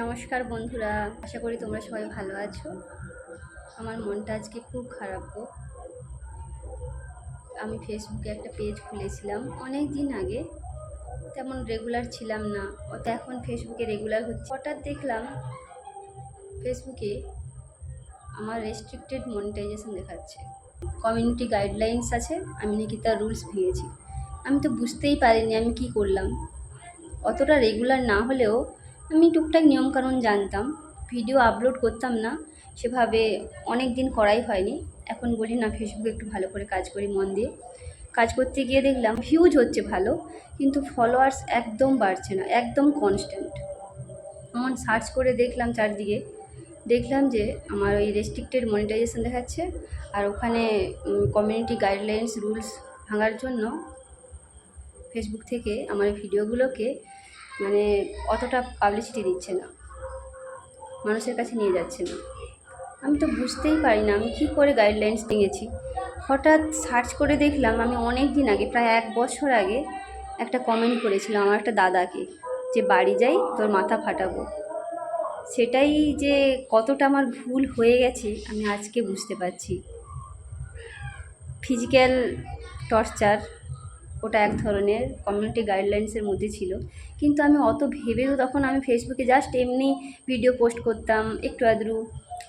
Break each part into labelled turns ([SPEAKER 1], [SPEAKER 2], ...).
[SPEAKER 1] নমস্কার বন্ধুরা, আশা করি তোমরা সবাই ভালো আছো। আমার মনটা আজকে খুব খারাপ গো। আমি ফেসবুকে একটা পেজ খুলেছিলাম অনেক দিন আগে। তেমন রেগুলার ছিলাম না। অত এখন ফেসবুকে রেগুলার হচ্ছে। হঠাৎ দেখলাম ফেসবুকে আমার রেস্ট্রিক্টেড মনিটাইজেশন দেখাচ্ছে। কমিউনিটি গাইডলাইন্স আছে, আমি নাকি তার রুলস ভেঙেছি। আমি তো বুঝতেই পারিনি আমি কি করলাম। অতটা রেগুলার না হলেও আমি টুকটাক নিয়মকানুন জানতাম, ভিডিও আপলোড করতাম না, সেভাবে অনেক দিন করাই হয়নি। এখন বলি, না ফেসবুকে একটু ভালো করে কাজ করি মন দিয়ে। কাজ করতে গিয়ে দেখলাম ভিউজ হচ্ছে ভালো, কিন্তু ফলোয়ার্স একদম বাড়ছে না, একদম কনস্ট্যান্ট এমন সার্চ করে দেখলাম চারদিকে, দেখলাম যে আমার ওই রেস্ট্রিক্টেড মনিটাইজেশন দেখাচ্ছে, আর ওখানে কমিউনিটি গাইডলাইন্স রুলস ভাঙার জন্য ফেসবুক থেকে আমার ভিডিওগুলোকে মানে অতটা পাবলিসিটি দিচ্ছে না। মানুষের কাছে নিয়ে যাচ্ছে না। আমি তো বুঝতেই পারি না আমি কী করে গাইডলাইন্স ভেঙেছি হঠাৎ সার্চ করে দেখলাম আমি অনেক দিন আগে, প্রায় এক বছর আগে একটা কমেন্ট করেছিলাম আমার একটা দাদাকে যে, বাড়ি যাই, তোর মাথা ফাটাবো। সেটাই যে কতটা আমার ভুল হয়ে গেছে আমি আজকে বুঝতে পারছি। ফিজিক্যাল টর্চার ওটা এক ধরনের কমিউনিটি গাইডলাইন্সের মধ্যে ছিল। কিন্তু আমি অত ভেবেও তখন আমি ফেসবুকে জাস্ট এমনি ভিডিও পোস্ট করতাম, একটু আধটু,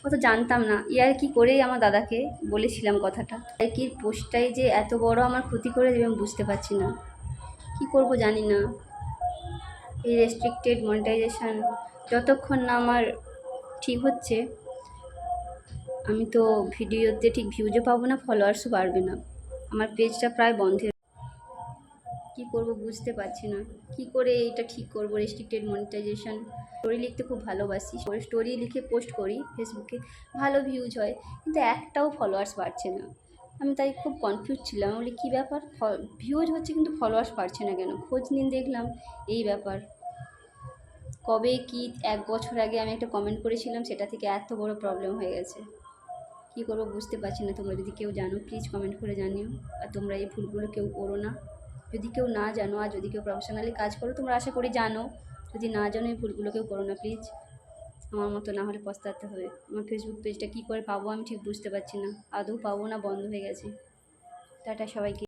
[SPEAKER 1] অত জানতাম না। ইয়ার কি করেই আমার দাদাকে বলেছিলাম কথাটা? আর কি পোস্টটাই যে এত বড় আমার ক্ষতি করে দেবে আমি বুঝতে পারছি না। কি করব জানি না। এই রেস্ট্রিক্টেড মনিটাইজেশন যতক্ষণ না আমার ঠিক হচ্ছে, আমি তো ভিডিওতে ঠিক ভিউজও পাবো না ফলোয়ার্সও বাড়বে না। আমার পেজটা প্রায় বন্ধের কি করব বুঝতে পারছি না। কি করে এটা ঠিক করব রেস্ট্রিক্টেড মনিটাইজেশন স্টোরি লিখতে খুব ভালোবাসি। স্টোরি লিখে পোস্ট করি ফেসবুকে ভালো ভিউজ হয়, কিন্তু একটাও ফলোয়ার্স বাড়ছে না। আমি তাই খুব কনফিউজ ছিলাম বলি, কী ব্যাপার? ভিউজ হচ্ছে কিন্তু ফলোয়ার্স বাড়ছে না কেন? খোঁজ নিন দেখলাম, এই ব্যাপার। কবে কি এক বছর আগে আমি একটা কমেন্ট করেছিলাম, সেটা থেকে এত বড় প্রবলেম হয়ে গেছে। কী করব বুঝতে পারছি না, তোমরা যদি কেউ জানো প্লিজ কমেন্ট করে জানিও। আর তোমরা এই ভুলগুলো কেউ করো না। যদি কেউ না জানো আর যদি কেউ প্রফেশনালি কাজ করো, তোমরা আশা করি জানো। যদি না জানো এই ভুলগুলো কেউ করো না প্লিজ আমার মতো না হলে পস্তাতে হবে। আমার ফেসবুক পেজটা কী করে পাবো আমি ঠিক বুঝতে পারছি না। আদৌ পাবো না, বন্ধ হয়ে গেছে। টাটা সবাইকে।